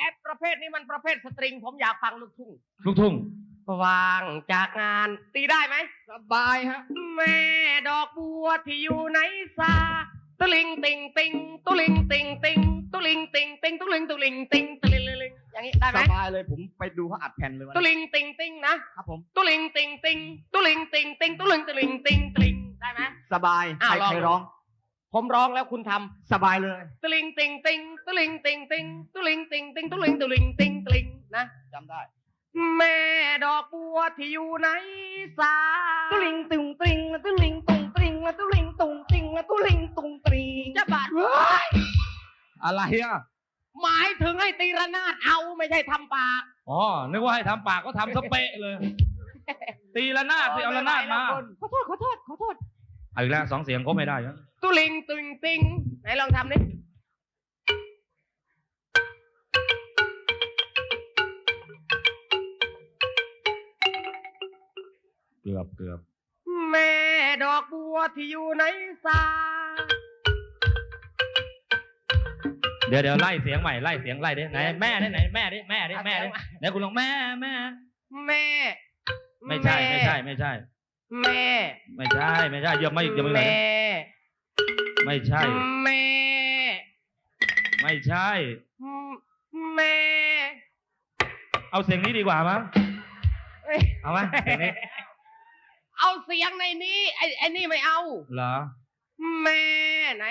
ไอ้ประเภทนี้มันประเภทสตริง ผมอยากฟังลูกทุ่งลูกทุ่ง วางจากงานตีได้ไหม สบายฮะ แม่ดอกบัวที่อยู่ในสาตุลิงติงติงตุลิงติงติงตุลิงติงติงตุลิงตุลิงติงตุลิงตุลิงอย่างนี้ได้ไหสมบายเลยผมไปดูเขาอัดแผ่นเลยวันตุนี้ลิงติงติงนะครับผมตุลิงติงติงตุลิงติงติงตุลิงตุลิงติงตุลิงได้ไหม สบายอ้าวใครลอง ใครร้อง ผมร้องแล้วคุณทำสบายเลยตุลิงติงติงตุลิงติงติงตุลิงติงติงตุลิงตุลิงติงตุลิงนะจำได้ แม่ดอกบัวที่อยู่ในสาตุลิงตุงตริงละตุลิงตุงตริงละตุลิงตุงตริงละตุลิงตุงตริงจะบาดเฮ้ยอะไรอะหมายถึงให้ตีระนาดเอาไม่ใช่ทำปาก อ๋อนึกว่าให้ทำปากก็ทำสเปะเลย ตีละนาดสิเอาละนาดมา ขอโทษขอโทษขอโทษ เอาอีกแล้วสองเสียงก็ไม่ได้นะตุลิงตุงติงไหนลองทำดิเกือบเกือบแม่ดอกบัวที่อยู่ในสาเดี๋ยวเดี๋ยวไล่เสียงใหม่ไล่เสียงไล่ดิไหนแม่ดิไหนแม่ดิแม่ดิแม่ดิไหนคุณลองแม่แม่ แม่ ไม่ใช่ไม่ใช่ไม่ใช่ แม่ ไม่ใช่ไม่ใช่เยอะไม่เยอะไม่ไหนแม่ ไม่ใช่ แม่ ไม่ใช่ แม่ เอาเสียงนี้ดีกว่ามั้งเอ้ยเอาไหมเสียงนี้เอาเสียงในนี้ไอ้ไอ้นี่ไม่เอา เหรอ แม่ไหน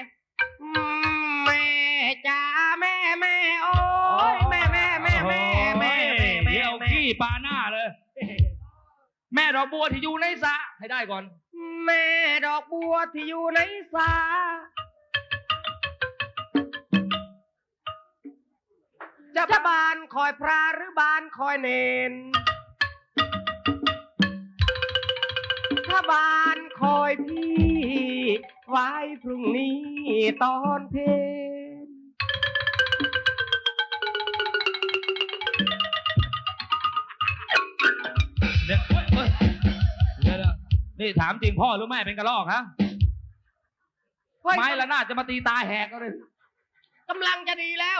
แม่จ้าแม่แม่โอ้ยแม่แม่แม่แม่แม่แม่แม่เดี๋ยวแม่ขี้ปลาหน้าเลย แม่ดอกบัวที่อยู่ในสระให้ได้ก่อน แม่ดอกบัวที่อยู่ในสาจะบานคอยพระหรือบานคอยเนน ถ้าบานคอยพี่ ไว้พรุ่งนี้ตอนเพล นี่ถามจริงพ่อหรือแม่เป็นกระรอกฮะเฮ้ยไม้ละนาดจะมาตีตาแหกก็เลย กำลังจะดีแล้ว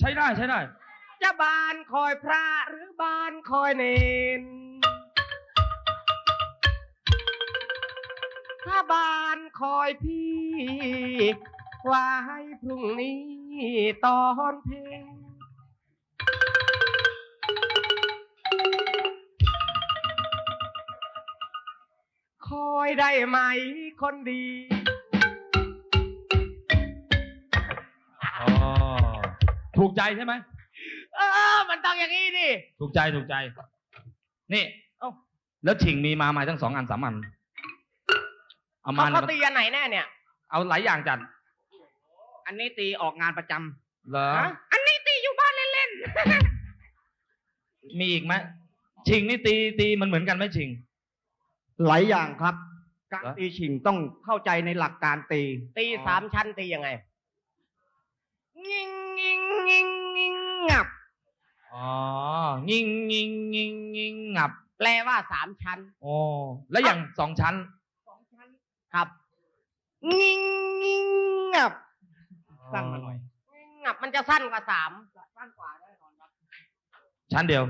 ใช้ได้ใช้ได้ จะบานคอยพระหรือบานคอยเนน ถ้าบานคอยพี่ไว้พรุ่งนี้ตอนเพลง คอยได้ไหมคนดี อ๋อถูกใจใช่ไหม เออ มันต้องอย่างนี้ดิถูกใจถูกใจ นี่ เอ้า แล้วฉิงมีมาใหม่ทั้งสองอันสามอัน เอามาเขาเขาตีอันไหนแน่เนี่ย เอาหลายอย่างจัด อันนี้ตีออกงานประจำเหรอ ฮะอันนี้ตีอยู่บ้านเล่นมีอีกไหมชิงนี่ตีตีมันเหมือนกันไหมชิง หลายอย่างครับ การเหรอตีชิงต้องเข้าใจในหลักการตีๆตีสามชั้นตียังไงงิงงิงงิงงิงงับอ๋องิงงิงงิงงิงงับ แปลว่าสามชั้นโอ้แล้วอย่างสองชั้นครับงิงงิงงับสั้นมาหน่อยงับมันจะสั้นกว่าสามสั้นกว่าแน่นอนครับชั้นเดียว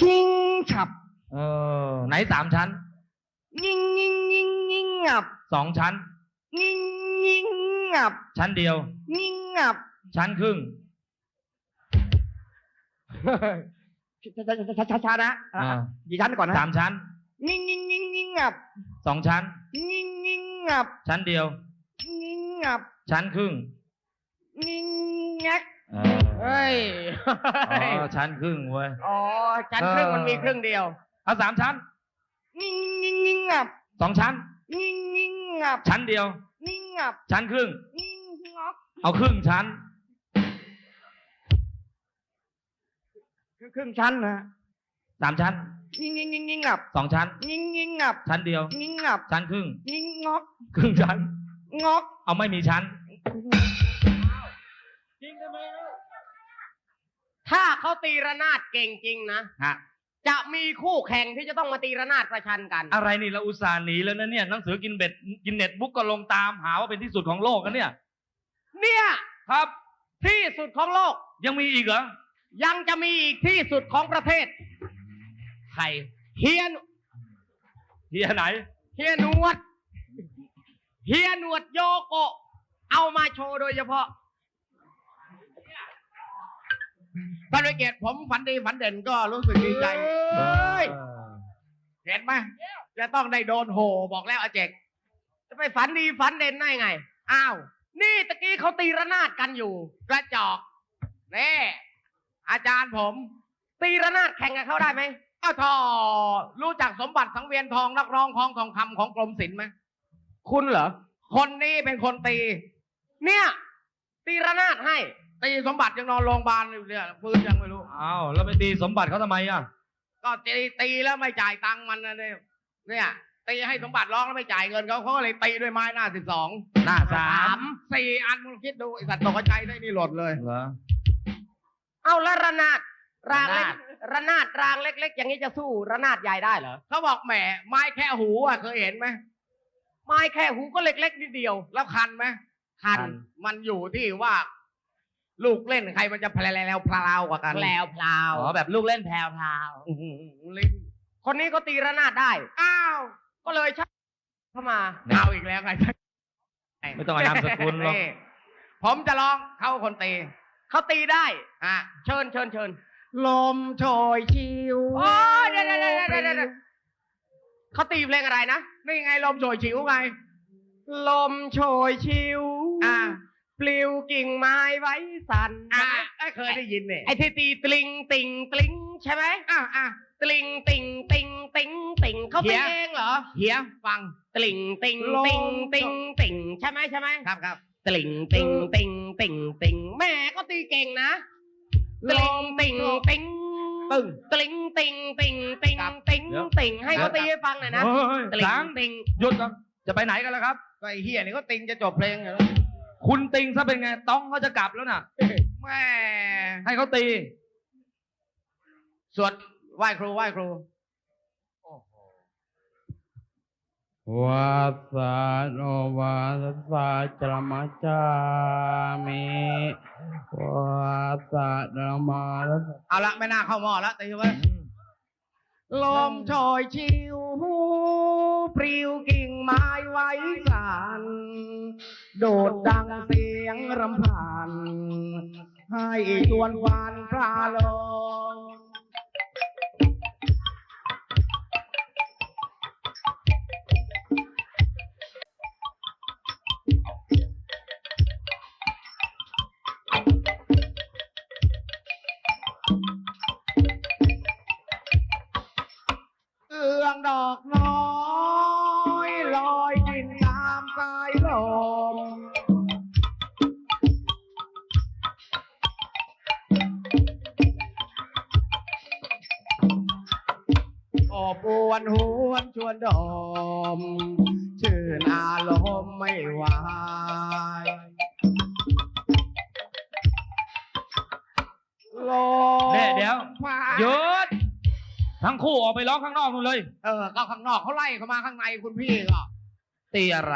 ชิงฉับ เออ ไหนสามชั้นงิงงิงงิงงิงงับสองชั้นงิงงิงงับ ชั้นเดียวงิงงับ ชั้นครึ่งช้าช้าๆนะอ่ากี่ชั้นก่อนนะสามชั้นงิงงิงงิงงิงงับสองชั้นงิงงิงงับ ชั้นเดียวงิงงับ ชั้นครึ่งงิงงักเออเฮ้ยอ๋อชั้นครึ่งเว้ยอ๋อชั้นครึ่งมันมีครึ่งเดียว เอาสามชั้นงิงงิงงิงงับสองชั้นงิงงิงงับชั้นเดียวงิงงับชั้นครึ่งงิงงับเอาครึ่งชั้นคือครึ่งชั้นนะสามชั้นงิงงิงงิงงิงงับสองชั้นงิงงิงงับชั้นเดียวงิงงับชั้นครึ่งงิงงอกครึ่งชั้นงอกเอาไม่มีชั้นถ้าเขาตีระนาดเก่งจริงนะฮะ จะมีคู่แข่งที่จะต้องมาตีระนาดประชันกัน อะไรนี่เราอุตส่าห์หนีแล้วนะเนี่ยหนังสือกินเบ็ดกินเน็ตบุ๊กก็ลงตามหาว่าเป็นที่สุดของโลกกันเนี่ย เนี่ยครับ ที่สุดของโลกยังมีอีกเหรอยังจะมีอีกที่สุดของประเทศใครเฮียนเฮียไหนเฮียหนวดเฮียหนวดโยโกะเอามาโชว์โดยเฉพาะ ท่านวิเกตผมฝันดีฝันเด่นก็รู้สึกดีใจเอ้ยเห็นไหมจะต้องได้โดนโหบอกแล้วอาเจก จะไปฝันดีฝันเด่นได้ไง อ้าว นี่ตะกี้เขาตีระนาดกันอยู่ กระจอกเน่อาจารย์ผม ตีระนาดแข่งกับเขาได้ไหมอ้าวทอรู้จักสมบัติสังเวียนทองนักร้องของทองคำของกรมศิลป์ไหมคุณเหรอ คนนี้เป็นคนตี เนี่ย ตีระนาดให้ ตีสมบัติยังนอนโรงพยาบาลอยู่เนี่ยฟื้นยังไม่รู้ อ้าวแล้วไปตีสมบัติเขาทำไมอะ ก็ตีตีแล้วไม่จ่ายตังค์มันนะเนี่ยเนี่ยตีให้สมบัติร้องแล้วไม่จ่ายเงินเขาเขาก็เลยตีด้วยไม้หน้าสิบสองหน้าสามสี่อันมึงคิดดูไอสัตว์ตกใจได้นี่หล่นเลยเหรอเอาแล้วระนาดรางเล็กระนาดระนาดรางเล็ก ๆ อย่างนี้จะสู้ระนาดใหญ่ได้เหรอเขาบอกแหมไม้แค่หูอะเคยเห็นไหมไม้แค่หูก็เล็กๆนิดเดียว แล้วคันไหมคันมันอยู่ที่ว่า ลูกเล่นใครมันจะแพลวพลาวกว่ากันแพลวพลาวอ๋อแบบลูกเล่นแพรวพราวอื้อหือลิ้นคนนี้ก็ตีระนาดได้ อ้าว ก็เลยชักเข้ามาเอาอีกแล้วไงไม่ต้องมานามสกุลหรอก นี่ผมจะร้องเข้าคนตี เขาตีได้อะเชิญเชิญเชิญ ลมโชยชิวโอ้ยเดี๋ยวเดี๋ยวเดี๋ยวเดี๋ยวเดี๋ยวเขาตีเพลงอะไรนะ นี่ไงลมโชยชิวไง ลมโชยชิว อ่า ปลิวกิ่งไม้ไว้สั่นอะใช่ไหมเอ้ยเคยได้ยินเนี่ยไอ้ที่ตีตลิงติงตลิงใช่ไหมอะอะตลิงติงติงติงติงเขาเหี้ตียเองเหรอเฮียฟังตลิงติงลมติงติงติงใช่ไหมใช่ไหมครับครับตลิงติงติงติงติงแม่ก็ตีเก่งนะตลิงติงติงตึ้งตลิงติงติงติงครับติงเดี๋ยวติงให้เขาตีให้ฟังหน่อยนะเฮ้ยตลิงช้างติงหยุดก่อนจะไปไหนกันแล้วครับก็ไอ้เฮียนี่ก็ติงจะจบเพลงอยู่แล้ว คุณติงซะเป็นไง ต้องเขาจะกลับแล้วน่ะแม่ให้เขาตี สวดไหว้ครูไหว้ครูวาสาโนวาสาจรมจามิวาสาดมาลสเอาละไม่น่าเข้าหม้อละตีไว้ ลมโชยชิวปลิวกิ่งไม้ไว้สันโดดดังเสียงรำพันให้ชวนวานพระลง วนหวนชวนดมชื่นอารมณ์ไม่ไหวลมเนี่ยเดี๋ยวฟ้าหยุดทั้งคู่ออกไปร้องข้างนอกนู่นเลย เออก็ข้างนอกเขาไล่เข้ามาข้างในคุณพี่ก็ตีอะไร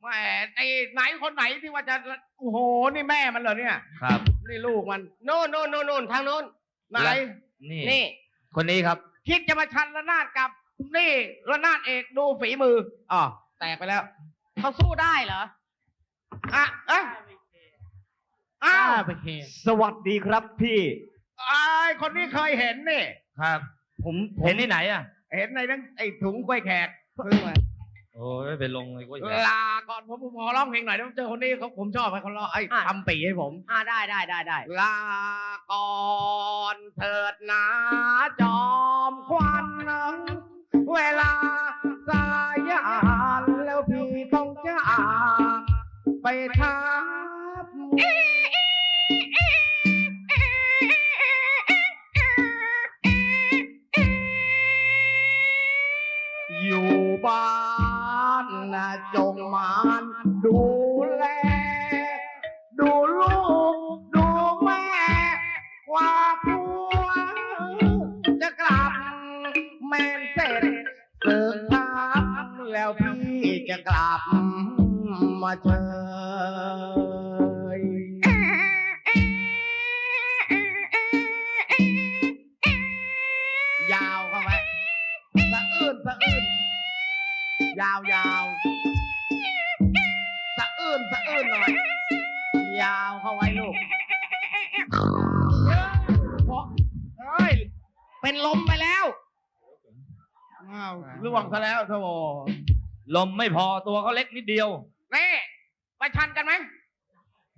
แหมไอ้ไหนคนไหนที่ว่าจะโอ้โหนี่แม่มันเหรอเนี่ย ครับ นี่ลูกมันโน่นโน่นโน่นโน่นทางโน้นไหนนี่ นี่ คนนี้ครับ คิดจะมาชันระนาดกับ นี่ระนาดเอกดูฝีมืออ๋อแตกไปแล้ว เขาสู้ได้เหรอ อะเอะอ้าว สวัสดีครับพี่ ไอ้คนนี้เคยเห็นนี่ ครับผมเห็นที่ไหนอะ เห็นในนั้นไอ้ถุงกล้วยแขกซื้อมาโอ้ยไปลงเลยก็อย่าลาก่อนผมผมขอร้องเพลงหน่อยนะเจอคนนี้เขาผมชอบให้คนร้องไอ้อะ ทำปีให้ผม อ่าได้ได้ได้ได้ ลาก่อนเถิดนาจอมควัน เวลาสายานแล้วพี่ต้องจากไปทับอยู่บ้านนะจงมานดูะกลับมาเจอยาวเข้าไปสะอื้นสะอื้นยาวยาวสะอื้นสะอื้นหน่อย ยาวเข้าไว้ลูกเพราะเฮ้ย เป็นลมไปแล้วอ้าวร่วงซะแล้วทบ ลมไม่พอตัวเขาเล็กนิดเดียว นี่ประชันกันไหม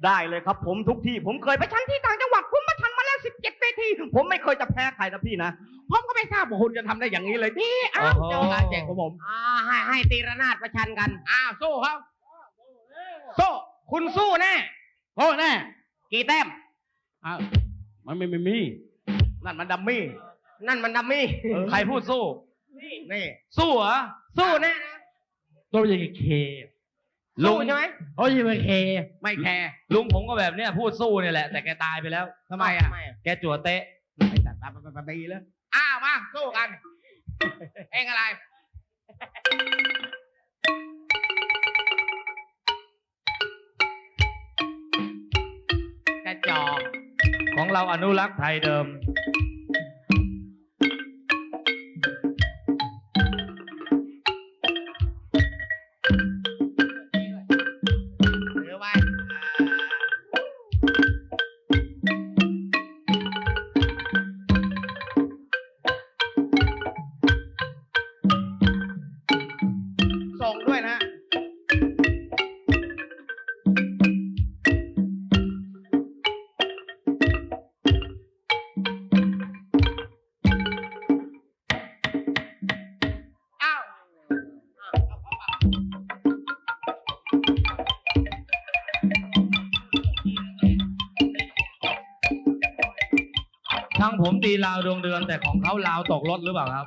ได้เลยครับผมทุกที่ ผมเคยไปชั้นที่ต่างจังหวัด ผมมาทันมาแล้วสิบเจ็ดเวที ผมไม่เคยจะแพ้ใครนะพี่นะผมก็ไม่ทราบว่าคุณจะทำได้อย่างนี้เลยพี่อ้าวโอ้โห เจองานเจ๋งของผมอ่าให้ให้ตีระนาดประชันกันอ้าวสู้ครับสู้คุณสู้แน่โอ้แน่กี่แต้ม อ้าวมันไม่มี นั่นมันดัมมี่นั่นมันดัมมี่ ใครพูดสู้ นี่สู้เหรอสู้แน่นะ ตัวใหญ่เคลุสู้งใช่ไหมโอ้ยไม่เค ไม่แคร์ลุงผมก็แบบเนี้ยพูดสู้เนี่ยแหละ แต่แกตายไปแล้วทำไมอะ แกจั่วเตะไอ้สัตว์ไปไปไปดีแล้วอ้าวมาสู้กัน เองอะไร กระจอกของเราอนุรักษ์ไทยเดิม ตีลาวดวงเดือนแต่ของเขาลาวตกรถหรือเปล่าครับ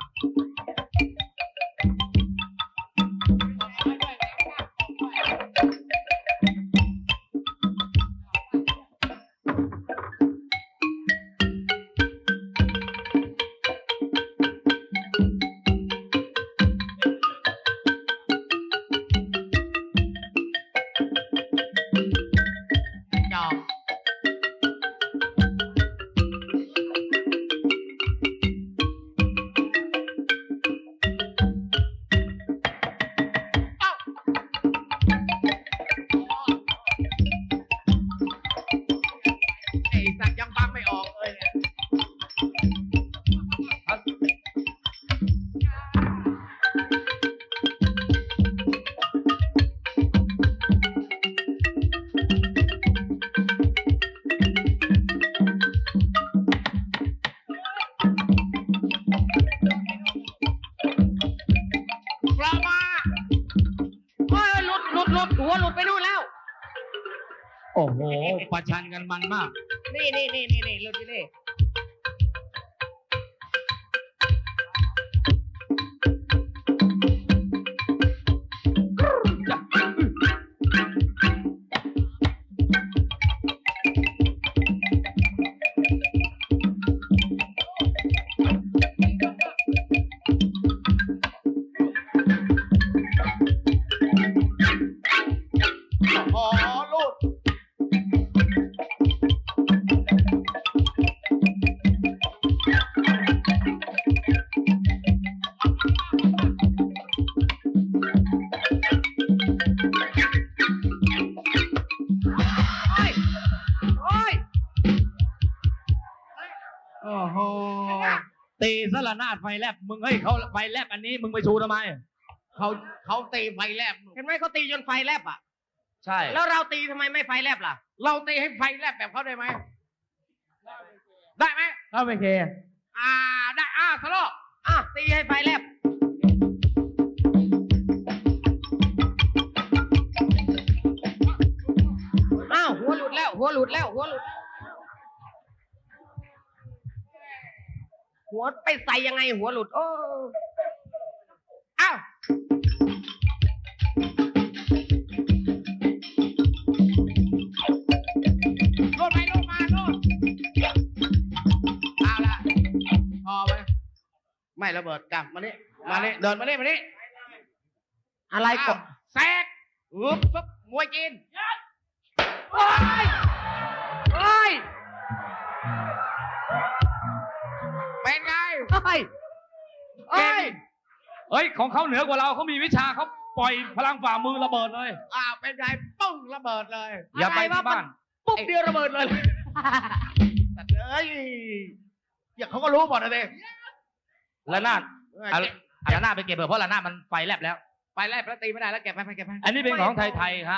หลุดหัวหลุดไปนู่นแล้ว โอ้โห ประชันกันมันมาก นี่นี่นี่นี่นี่หลุดอยู่นี่ ตีสละนาดไฟแลบมึงเฮ้ยเขาไฟแลบอันนี้มึงไปชูทำไมเขาเขาตีไฟแลบเห็นไหมเขาตีจนไฟแลบอะ ใช่ แล้วเราตีทำไมไม่ไฟแลบล่ะ เราตีให้ไฟแลบแบบเขาได้ไหมได้ไหมถ้าไม่เค อ่าได้อ่าสโลว์อะตีให้ไฟแลบอ้าวหัวหลุดแล้ว หัวหลุดแล้วหัวหลุด หัวไปใส่ยังไงหัวหลุด โอ้อ้าวโลดไปโลดมาโลดเอาละพอไหมไม่ระเบิดกลับมานี่มานี่เดินมานี่มานี่อะไรกอ้าบวแซกอึ๊บปึ๊บมวยจีนโอ้ย เฮ้ยเก่งเฮ้ย ของเขาเหนือกว่าเราเขามีวิชาเขาปล่อยพลังฝ่ามือระเบิดเลยอ้าวเป็นไงปุ้งระเบิดเลยอย่าไปอะไรวะที่บ้าน ปุ๊บเดียวระเบิดเลยสัตว์เอ้ยอย่าเขาก็รู้หมดนะเด้ละนาดเอาเอาละนาดไปเก็บเบอร์เพราะละนาดมันไฟแลบแล้ว ไปไล่แล้วตีไม่ได้แล้วเก็บไปไปเก็บไปอันนี้เป็นของไทยๆฮะ